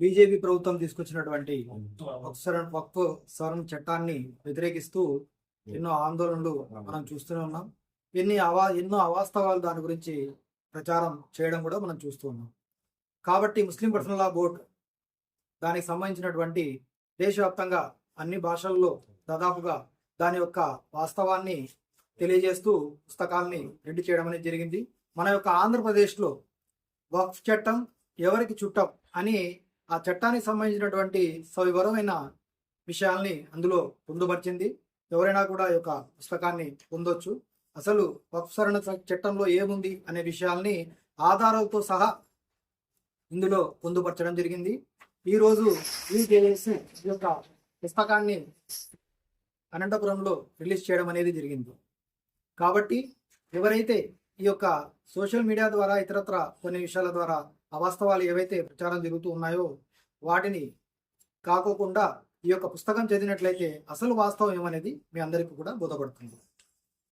BJP ప్రభుత్వం తీసుకొచ్చినటువంటి వక్ఫ్ సవరణ చట్టాన్ని వ్యతిరేకిస్తూ ఎన్నో ఆందోళనలు మనం చూస్తూనే ఉన్నాం. ఎన్ని అవా ఎన్నో అవాస్తవాలు దాని గురించి ప్రచారం చేయడం కూడా మనం చూస్తూ ఉన్నాం. కాబట్టి ముస్లిం పర్సనల్ లా బోర్డు దానికి సంబంధించినటువంటి దేశవ్యాప్తంగా అన్ని భాషల్లో దాదాపుగా దాని యొక్క వాస్తవాన్ని తెలియజేస్తూ పుస్తకాల్ని ప్రింట్ చేయడం అనేది జరిగింది. మన యొక్క ఆంధ్రప్రదేశ్లో వక్ఫ్ చట్టం ఎవరికి చుట్టం అని ఆ చట్టానికి సంబంధించినటువంటి సవివరమైన విషయాల్ని అందులో పొందుపరిచింది. ఎవరైనా కూడా ఈ యొక్క పుస్తకాన్ని పొందొచ్చు. అసలు వక్ఫ్ సరణ చట్టంలో ఏముంది అనే విషయాల్ని ఆధారాలతో సహా ఇందులో పొందుపరచడం జరిగింది. ఈరోజు ఈ ఈ యొక్క పుస్తకాన్ని అనంతపురంలో రిలీజ్ చేయడం అనేది జరిగింది. కాబట్టి ఎవరైతే ఈ యొక్క సోషల్ మీడియా ద్వారా ఇతరత్ర కొన్ని విషయాల ద్వారా అవాస్తవాలు ఏవైతే ప్రచారం జరుగుతూ ఉన్నాయో వాటిని కాకోకుండా ఈ యొక్క పుస్తకం చదివినట్లయితే అసలు వాస్తవం ఏమనేది మీ అందరికీ కూడా బోధపడుతుంది.